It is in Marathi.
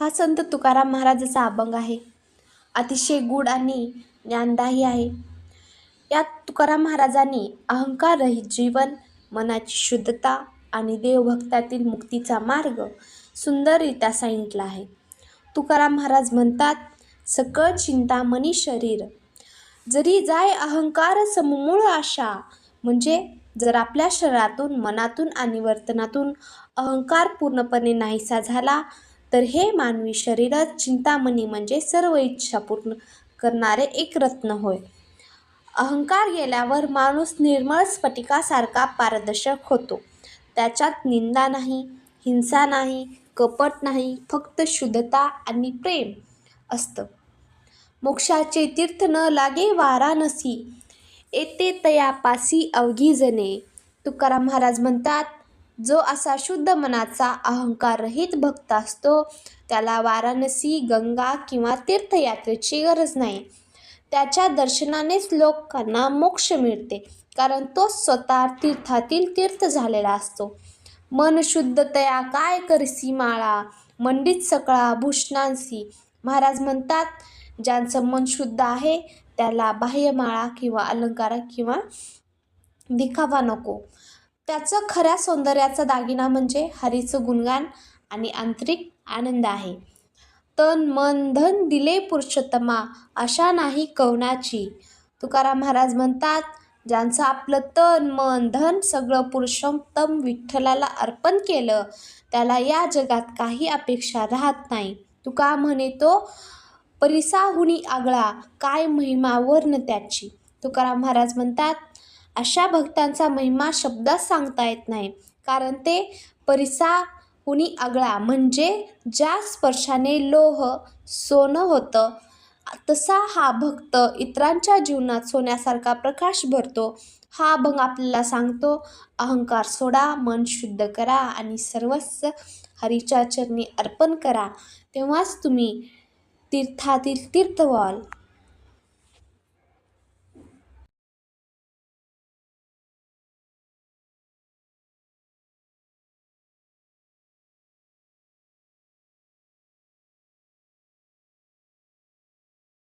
हा संत तुकाराम महाराजाचा अभंग आहे. अतिशय गूढ आणि ज्ञानदायी आहे. यात तुकाराम महाराजांनी अहंकाररहित जीवन मनाची शुद्धता आणि देवभक्तातील मुक्तीचा मार्ग सुंदररित्या सांगितला आहे. तुकाराम महाराज म्हणतात सकळ चिंता मनी शरीर. जरी जाय अहंकार समूळ आशा म्हणजे जर आपल्या शरीरातून मनातून आणि वर्तनातून अहंकार पूर्णपणे नाहीसा झाला तर हे मानवी शरीरात चिंतामणी म्हणजे सर्व इच्छा पूर्ण करणारे एक रत्न होय. अहंकार गेल्यावर माणूस निर्मळ स्फटिकासारखा पारदर्शक होतो. त्याच्यात निंदा नाही हिंसा नाही कपट नाही फक्त शुद्धता आणि प्रेम असतं. मोक्षाचे तीर्थ न लागे वाराणसी येते तयापासी अवघी जणे तुकाराम महाराज म्हणतात जो असा शुद्ध मनाचा अहंकाररहित भक्त असतो त्याला वाराणसी गंगा किंवा तीर्थयात्रेची गरज नाही. त्याच्या दर्शनानेच लोकांना मोक्ष मिळते कारण तो स्वतः तीर्थातील तीर्थ झालेला असतो. मन शुद्धतया काय करसी माळा मंडित सकळा भूषणांसी. महाराज म्हणतात ज्यांचं मन शुद्ध आहे त्याला बाह्यमाळा किंवा अलंकार किंवा दिखावा नको. त्याचं खऱ्या सौंदर्याचा दागिना म्हणजे हरीचं गुणगान आणि आंतरिक आनंद आहे. तन मन धन दिले पुरुषोत्तमा अशा नाही कवनाची. तुकाराम महाराज म्हणतात ज्यांचं आपलं तन मन धन सगळं पुरुषोत्तम विठ्ठलाला अर्पण केलं त्याला या जगात काही अपेक्षा राहत नाही. तुका म्हणे तो परिसाहुनी आगळा काय महिमा वर्ण त्याची. तुकाराम महाराज म्हणतात अशा भक्तांचा महिमा शब्दात सांगता येत नाही. कारण ते परिसा कुणी आगळा. म्हणजे ज्या स्पर्शाने लोह सोनं होतं तसा हा भक्त इतरांच्या जीवनात सोन्यासारखा प्रकाश भरतो. हा अभंग आपल्याला सांगतो अहंकार सोडा मन शुद्ध करा आणि सर्वस्व हरीच्या चरणी अर्पण करा. तेव्हाच तुम्ही तीर्थातील तीर्थ व्हाल.